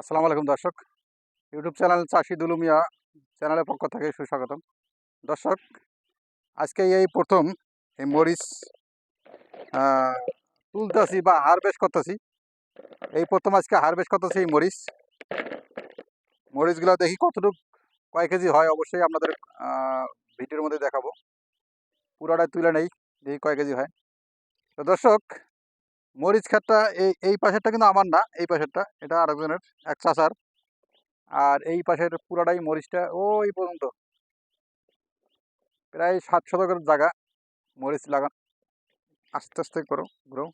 আসসালামু আলাইকুম দর্শক। ইউটিউব চ্যানেল চাষি দুলুমিয়া চ্যানেলের পক্ষ থেকে সুস্বাগতম। দর্শক, আজকে এই প্রথম এই মরিচ তুলতেছি বা হারভেস্ট করতেছি। এই প্রথম আজকে হারভেস্ট করতেছি এই মরিচ। মরিচগুলো দেখি কতটুকু, কয় কেজি হয় অবশ্যই আপনাদের ভিডিওর মধ্যে দেখাবো। পুরোটা তুলে নেই, দেখি কয় কেজি হয়। তো দর্শক মরিচ ক্ষেতটা এই এই পাশেরটা কিন্তু আমার না, এই পাশেরটা। এটা আরেকজনের, এক চাষার আর এই পাশের পুরাটাই মরিচটা ওই পর্যন্ত। প্রায় সাত শতকের জায়গা মরিচ লাগান। আস্তে আস্তে করো গ্রো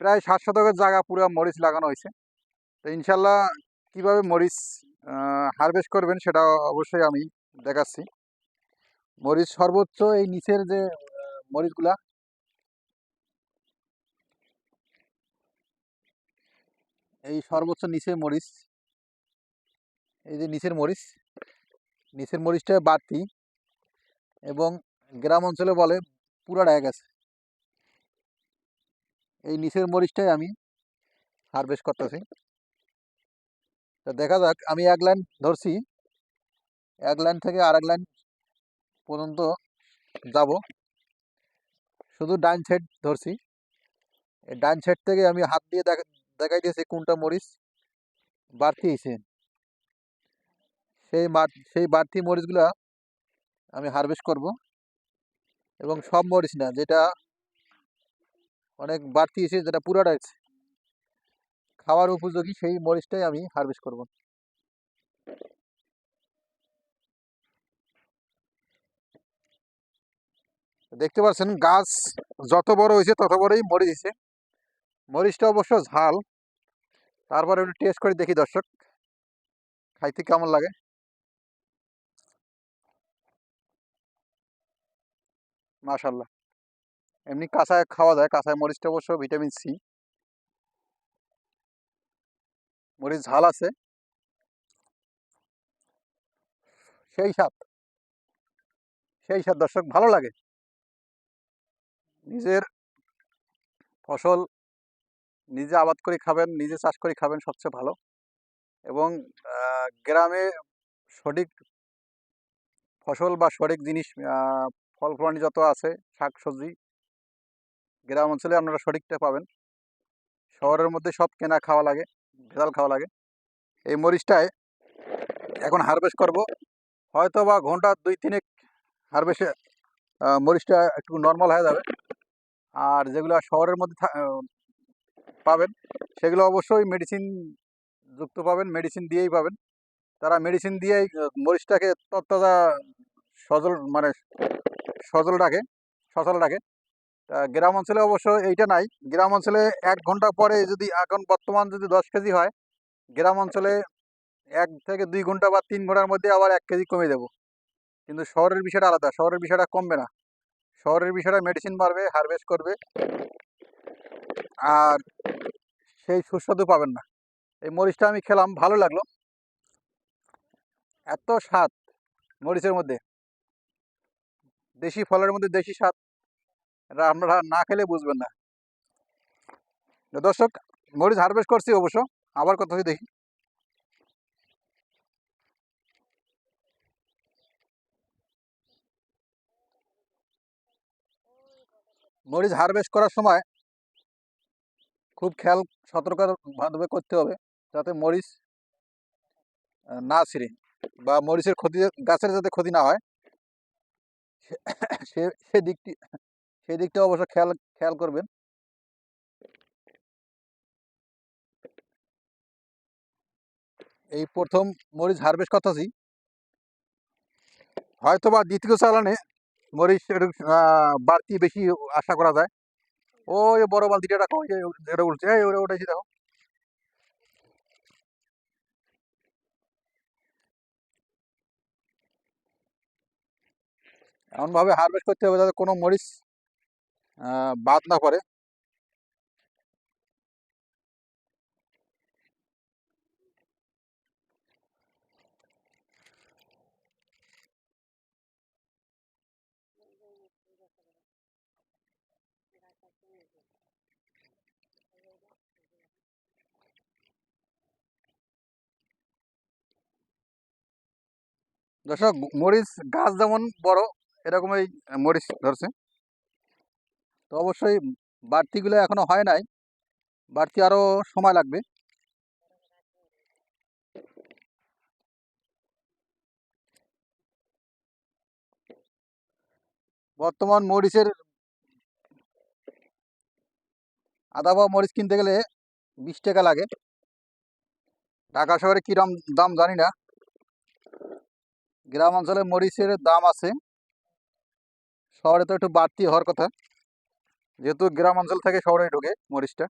প্রায় সাত শতকের জায়গা পুরো মরিচ লাগানো হয়েছে। তো ইনশাল্লাহ কীভাবে মরিচ হারভেস্ট করবেন সেটা অবশ্যই আমি দেখাচ্ছি। মরিচ সর্বোচ্চ এই নিচের যে মরিচগুলা এই সর্বোচ্চ নিচে মরিচ, এই যে নিচের মরিচ, নিচের মরিচটা বাড়তি এবং গ্রাম অঞ্চলে বলে পুরাটা আছে এই নিচের মরিচটাই আমি হারভেস্ট করতেছি। তো দেখা যাক, আমি এক লাইন ধরছি, এক লাইন থেকে আর এক লাইন পর্যন্ত যাব। শুধু ডাইন সাইড ধরছি। এই ডাইন সাইড থেকে আমি হাত দিয়ে দেখাই দিয়েছি কোনটা মরিচ বাড়তি হয়েছে সেই সেই বাড়তি মরিচগুলা আমি হারভেস্ট করব। এবং সব মরিচ না, যেটা অনেক বাড়তি এসে যেটা পুরাটা খাওয়ার উপযোগী সেই মরিচটাই আমি হারভেস্ট করব। দেখতে পাচ্ছেন, গাছ যত বড় হয়েছে তত বড়ই মরিচ হয়েছে মরিচটা অবশ্য ঝাল। তারপরে একটু টেস্ট করে দেখি দর্শক। খাইতে কেমন লাগে? মাশাল্লাহ। এমনি কাঁচায় খাওয়া যায়, কাঁচায় মরিচটা অবশ্য ভিটামিন সি মরিচ ঝাল আছে। সেই স্বাদ। সেই স্বাদ দর্শক, ভালো লাগে। নিজের ফসল নিজে আবাদ করে খাবেন, নিজে চাষ করে খাবেন সবচেয়ে ভালো। এবং গ্রামে সঠিক ফসল বা সঠিক জিনিস ফল ফলানি যত আছে শাক সবজি গ্রাম অঞ্চলে আপনারা সঠিকটা পাবেন। শহরের মধ্যে সব কেনা খাওয়া লাগে, ভেজাল খাওয়া লাগে। এই মরিচটায় এখন হারভেস্ট করব। হয়তো বা ঘণ্টা দুই তিনেক হারভেস্টে মরিচটা একটু নর্মাল হয়ে যাবে। আর যেগুলো শহরের মধ্যে পাবেন। সেগুলো অবশ্যই মেডিসিন যুক্ত পাবেন মেডিসিন দিয়েই পাবেন। তারা মেডিসিন দিয়েই মরিচটাকে তত্তাজা সজল মানে সজল রাখে, সচল রাখে। তা গ্রাম অঞ্চলে অবশ্য এইটা নাই। গ্রাম অঞ্চলে এক ঘণ্টা পরে যদি, এখন বর্তমান যদি দশ কেজি হয়, গ্রাম অঞ্চলে এক থেকে দুই ঘণ্টা বা তিন ঘণ্টার মধ্যে আবার এক কেজি কমে দেবো। কিন্তু শহরের বিষয়টা আলাদা, শহরের বিষয়টা কমবে না। শহরের বিষয়টা মেডিসিন মারবে হারভেস্ট করবে। আর সেই সুস্বাদু পাবেন না। এই মরিচটা আমি খেলাম, ভালো লাগল। এত স্বাদ মরিচের মধ্যে। দেশি ফলের মধ্যে দেশি স্বাদ। এটা আপনারা না খেলে বুঝবেন না। দর্শক, মরিচ হারভেস্ট করছি অবশ্য, আবার কথা দেখি। মরিচ হারভেস্ট করার সময় খুব খেয়াল সতর্কভাবে করতে হবে যাতে মরিচ না ছিঁড়ে বা মরিচের ক্ষতি, গাছের যাতে ক্ষতি না হয়, সে- সে দিকটি সেই দিকটা অবশ্য খেয়াল খেয়াল করবেন। এই প্রথম মরিচ হারভেস্ট করতেছি। হয়তো বা দ্বিতীয় চালানে মরিচ বাড়তি বেশি আশা করা যায়। ওই বড় বালতিটা রাখো এটা উঠছে ওটা উঠেছি দেখো। এমনভাবে হারভেস্ট করতে হবে যাতে কোনো মরিচ বাদ না পড়ে। দর্শক মরিচ গাছ যেমন বড় এরকম এই মরিচ ধরছে। তো অবশ্যই বাড়তিগুলো এখনও হয় নাই, বাড়তি আরও সময় লাগবে। বর্তমান মরিচের আদা বা মরিচ কিনতে গেলে বিশ টাকা লাগে। ঢাকা শহরে কিরম দাম জানি না। গ্রাম অঞ্চলে মরিচের দাম আছে। শহরে তো একটু বাড়তি হওয়ার কথা। যেহেতু গ্রাম অঞ্চল থেকে শহরে ঢোকে মরিচটা।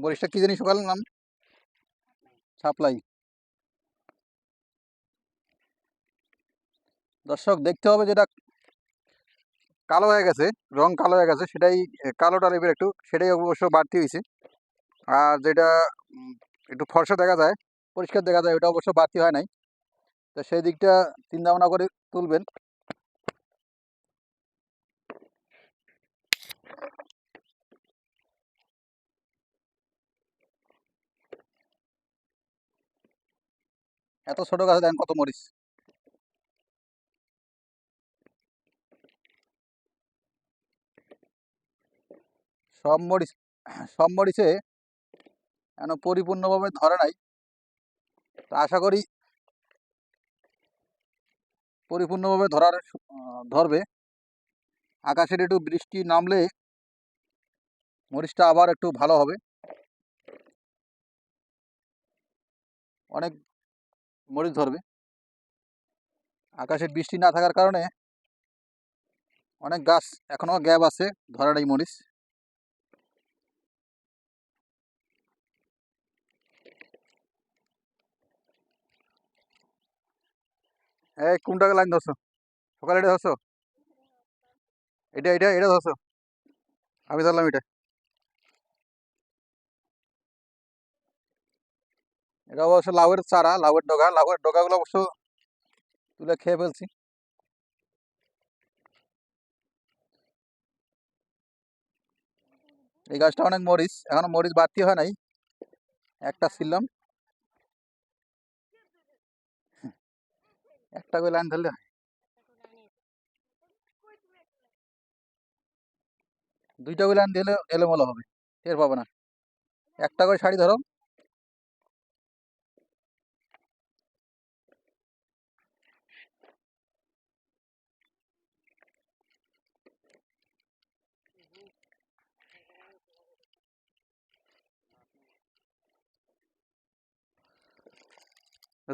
মরিচটা কি জানি সকালের নাম? সাপ্লাই। দর্শক, দেখতে হবে যেটা কালো হয়ে গেছে, রং কালো হয়ে গেছে, সেটাই কালো টাইপের একটু, সেটাই অবশ্য বাড়তি হয়েছে। আর যেটা একটু ফর্সা দেখা যায়, পরিষ্কার দেখা যায়, ওটা অবশ্য বাড়তি হয় নাই। তো সেই দিকটা চিন্তা ভাবনা করে তুলবেন। এত ছোট গাছে দেখেন কত মরিচ? সব মরিচ, সব মরিচে এখন পরিপূর্ণভাবে ধরে নাই। তো আশা করি পরিপূর্ণভাবে ধরার ধরবে। আকাশের একটু বৃষ্টি নামলে মরিচটা আবার একটু ভালো হবে। অনেক মরিচ ধরবে। আকাশে বৃষ্টি না থাকার কারণে অনেক গাছ এখনও গ্যাপ আছে ধরে নাই মরিচ। এই কোনটাকে লাইন ধরছো? সকালে এটা ধরছো? এটা এটা এটা ধরছো? আমি ধরলাম এটা। এটা অবশ্য লাউয়ের চারা, লাউয়ের ডগা। লাউয়ের ডগাগুলো অবশ্য তুলে খেয়ে ফেলছি। এই গাছটা অনেক মরিচ, এখনও মরিচ বাড়তি হয় নাই। একটা ছিললাম। একটা করে লাইন ধরলে দুইটা করে লাইন দিলে এলোমেলো হবে, টের পাবে না। একটা করে শাড়ি ধরো।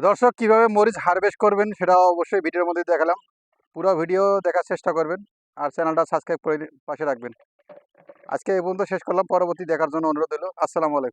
দর্শক, কীভাবে মরিচ হারভেস্ট করবেন সেটা অবশ্যই ভিডিওর মধ্যে দেখালাম। পুরো ভিডিও দেখার চেষ্টা করবেন আর চ্যানেলটা সাবস্ক্রাইব করে পাশে রাখবেন। আজকে এই পর্যন্ত শেষ করলাম। পরবর্তী দেখার জন্য অনুরোধ হলো আসসালামু আলাইকুম।